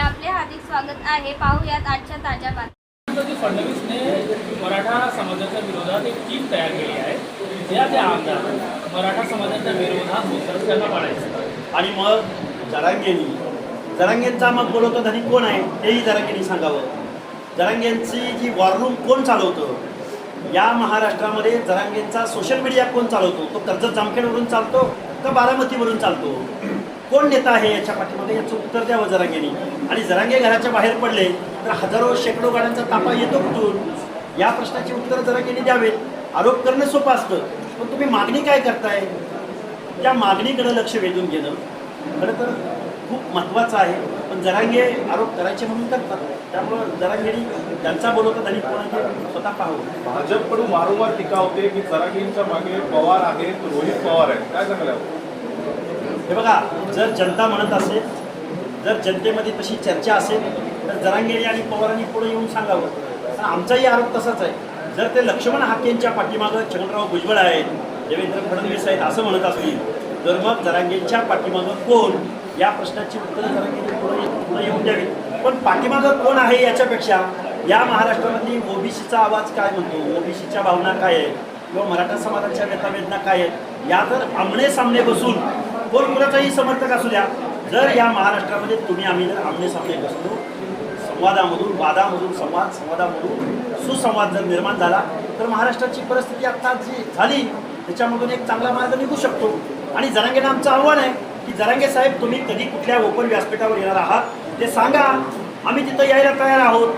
आहे. पाहूयात आजच्या ताज्या बातम्या. फडणवीसने मराठा समाजाच्या विरोधात एक टीम तयार केली आहे. ज्या त्या आमदार मराठा समाजाच्या विरोधात त्यांना पाडायचं आणि मग जरांगेनी जरांगेंचा मग बोलवतो धनी कोण आहे तेही जरांगेनी सांगावं. जरांगेंची जी वॉररूम कोण चालवतं या महाराष्ट्रामध्ये जरांगेंचा सोशल मीडिया कोण चालवतो तो कर्जत जामखेडवरून चालतो का बारामतीवरून चालतो? कोण नेता आहे याच्या पाठीमध्ये याचं उत्तर द्यावं जरांगेनी. आणि जरांगे घराच्या बाहेर पडले तर हजारो शेकडो गाड्यांचा तापा येतो कुठून? या प्रश्नाची उत्तर जरांगेनी द्यावेत. आरोप करणं सोपं असतं पण तुम्ही मागणी काय करताय? त्या मागणीकडे लक्ष वेधून घेणं. खरं तर खूप महत्त्वाचं आहे पण जरांगे आरोप करायचे म्हणून करतात. त्यामुळं जरांगेनी त्यांचा बोलवतात आणि कोणाचे स्वतः पाहू भाजपकडून वारंवार टीका होते की जरांगेंच्या मागे पवार आहेत रोहित पवार आहेत. काय सांगाल हे बघा जर जनता म्हणत असेल जर जनतेमध्ये तशी चर्चा असेल तर जरांगेरी आणि पवारांनी पुढे येऊन सांगावं. पण आमचाही आरोप तसाच आहे. जर ते लक्ष्मण हाकेंच्या पाठीमागं छगनराव भुजबळ आहेत देवेंद्र फडणवीस आहेत असं म्हणत असतील तर मग जरांगेंच्या पाठीमागं कोण? या प्रश्नाची उत्तरं जरांगेंनी पुढे पुढे येऊन द्यावी. पण पाठीमागं कोण आहे याच्यापेक्षा? या महाराष्ट्रामध्ये ओबीसीचा आवाज काय म्हणतो? ओबीसीच्या भावना काय आहेत? किंवा मराठा समाजाच्या व्यथावेदना काय आहेत? या जर आमने सामने बसून कोण कुणाचाही समर्थक असू द्या. जर या महाराष्ट्रामध्ये तुम्ही आम्ही जर आमने सामने बसलो संवादामधून वादामधून संवाद संवादामधून सुसंवाद जर निर्माण झाला तर महाराष्ट्राची परिस्थिती आत्ता जी झाली त्याच्यामधून एक चांगला मार्ग निघू शकतो. आणि जरांगेनं आमचं आव्हान आहे की जरांगे साहेब तुम्ही कधी कुठल्या ओपन व्यासपीठावर येणार आहात ते सांगा. आम्ही तिथं यायला तयार आहोत.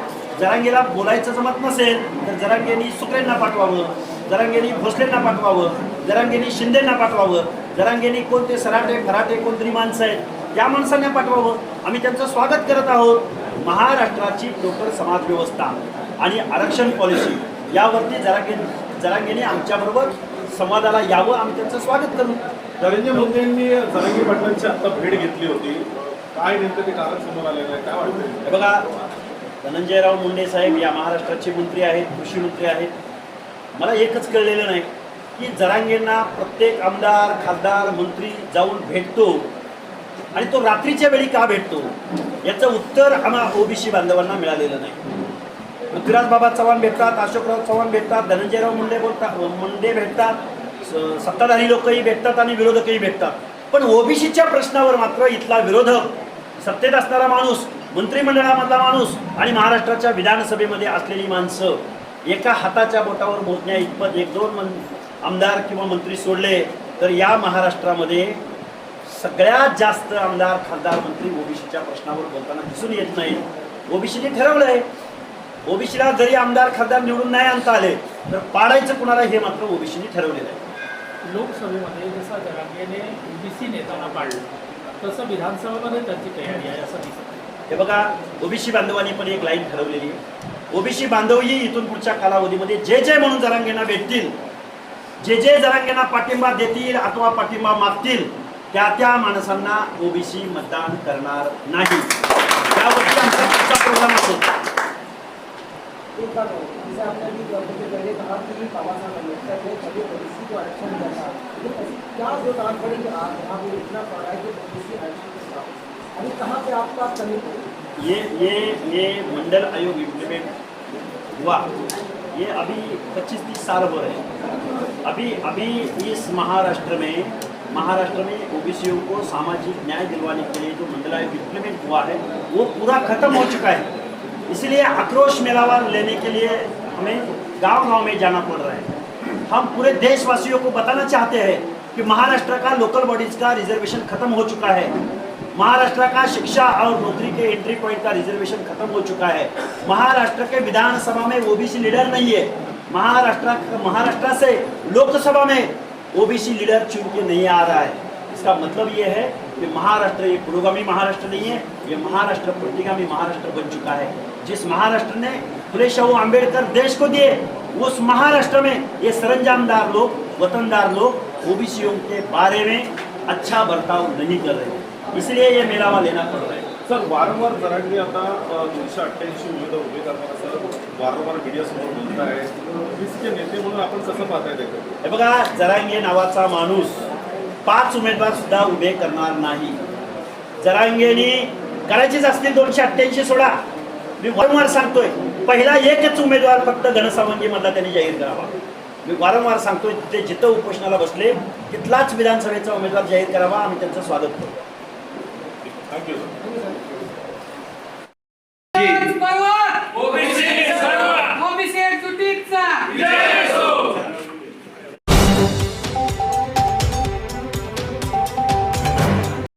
जरांगेला बोलायचं जमत नसेल तर जरांगेनी सुकरेंना पाठवावं. जरांगेनी भोसलेंना पाठवावं जरांगेनी शिंदेंना पाठवावं जरांगेनी कोणते सराटे फराटे कोणतरी माणसं आहेत या माणसांना पाठवावं. आम्ही त्यांचं स्वागत करत आहोत. महाराष्ट्राची प्रॉपर समाज व्यवस्था आणि आरक्षण पॉलिसी यावरती जरांगे जरांगेने आमच्याबरोबर संवादाला यावं आम्ही त्यांचं स्वागत करू. धनंजय मुंडेंनी जरांगी पाटलांची आता भेट घेतली होती. काय नेमकं ते कारण समोर आलेलं आहे काय वाटतं बघा धनंजयराव मुंडे साहेब या महाराष्ट्राचे मंत्री आहेत कृषी मंत्री आहेत. मला एकच कळलेलं नाही की जरांगेंना प्रत्येक आमदार खासदार मंत्री जाऊन भेटतो आणि तो रात्रीच्या वेळी का भेटतो? याचं उत्तर आम्हा ओबीसी बांधवांना मिळालेलं नाही. पृथ्वीराज बाबा चव्हाण भेटतात अशोकराव चव्हाण भेटतात धनंजयराव मुंडे बोलतात मुंडे भेटतात स- सत्ताधारी लोकही भेटतात आणि विरोधकही भेटतात. पण ओबीसीच्या प्रश्नावर मात्र इथला विरोधक सत्तेत असणारा माणूस मंत्रिमंडळामधला माणूस आणि महाराष्ट्राच्या विधानसभेमध्ये असलेली माणसं एका हाताच्या बोटावर मोजण्या इतपत एक दोन मन आमदार किंवा मंत्री सोडले तर या महाराष्ट्रामध्ये सगळ्यात जास्त आमदार खासदार मंत्री ओबीसीच्या प्रश्नावर बोलताना दिसून येत नाही. ओबीसीने ठरवलंय ओबीसीला जरी आमदार खासदार निवडून नाही आणता आले तर पाडायचं कुणाला हे मात्र ओबीसीने ठरवलेलं आहे. लोकसभेमध्ये जसं जरांगेने ओबीसी नेत्यांना पाडलं तसं विधानसभेमध्ये त्यांची तयारी आहे असं दिसत. हे बघा ओबीसी बांधवांनी पण एक लाईन ठरवलेली आहे. ओबीसी बांधवही इथून पुढच्या कालावधीमध्ये जे जे म्हणून जरांगेंना भेटतील जे जे जरांगेंना पाठिंबा देतील अथवा पाठिंबा मागतील त्या त्या माणसांना ओबीसी मतदान करणार नाही. त्यावरती आमचा पुढचा प्रोग्राम असेल कहाँ ये ये ये मंडल आयोग इम्प्लीमेंट हुआ। ये अभी 25-30 साल हो रहे हैं। अभी अभी इस महाराष्ट्र में महाराष्ट्र में ओबीसीओ को सामाजिक न्याय दिलवाने के लिए जो मंडल आयोग इम्प्लीमेंट हुआ है, वो पूरा खत्म हो चुका है। इसलिए आक्रोश मेलावा लेने के लिए हमें गाँव गाँव में जाना पड़ रहा है। हम पूरे देशवासियों को बताना चाहते हैं कि महाराष्ट्र का लोकल बॉडीज का रिजर्वेशन खत्म हो चुका है। महाराष्ट्र का शिक्षा और नौकरी के एंट्री पॉइंट का रिजर्वेशन खत्म हो चुका है। महाराष्ट्र के विधानसभा में ओबीसी लीडर नहीं है। महाराष्ट्र महाराष्ट्र से लोकसभा में ओबीसी लीडर चुन के नहीं आ रहा है। इसका मतलब ये है कि महाराष्ट्र ये पुरोगामी महाराष्ट्र नहीं है, ये महाराष्ट्र प्रतिगामी महाराष्ट्र बन चुका है। जिस महाराष्ट्र ने फुले शाहू आंबेडकर देश को दिए, उस महाराष्ट्र में ये सरंजामदार लोग, वतनदार लोग ओबीसीओ के बारे में अच्छा बर्ताव नहीं कर रहे। इसलिए ये मेलावा लेना पड़ रहा है। सर वारंवार जरांगे आता दोनशे अठ्ठ्याऐंशी उमेदवार उभे करणार असं वारंवार मीडियासमोर बोलत आहे ओबीसीचे नेते म्हणून आपण कसं पाहताय हे बघा जरांगे नावाचा माणूस पाच उमेदवार सुद्धा उभे करणार नाही. जरांगेनी करायचीच असतील दोनशे अठ्ठ्याऐंशी सोडा. मी वारंवार सांगतोय पहिला एकच उमेदवार फक्त घनसावंगीमधला त्यांनी जाहीर करावा. मी वारंवार सांगतोय ते जिथं उपोषणाला बसले तिथलाच विधानसभेचा उमेदवार जाहीर करावा आम्ही त्यांचं स्वागत करू थँक्यू सर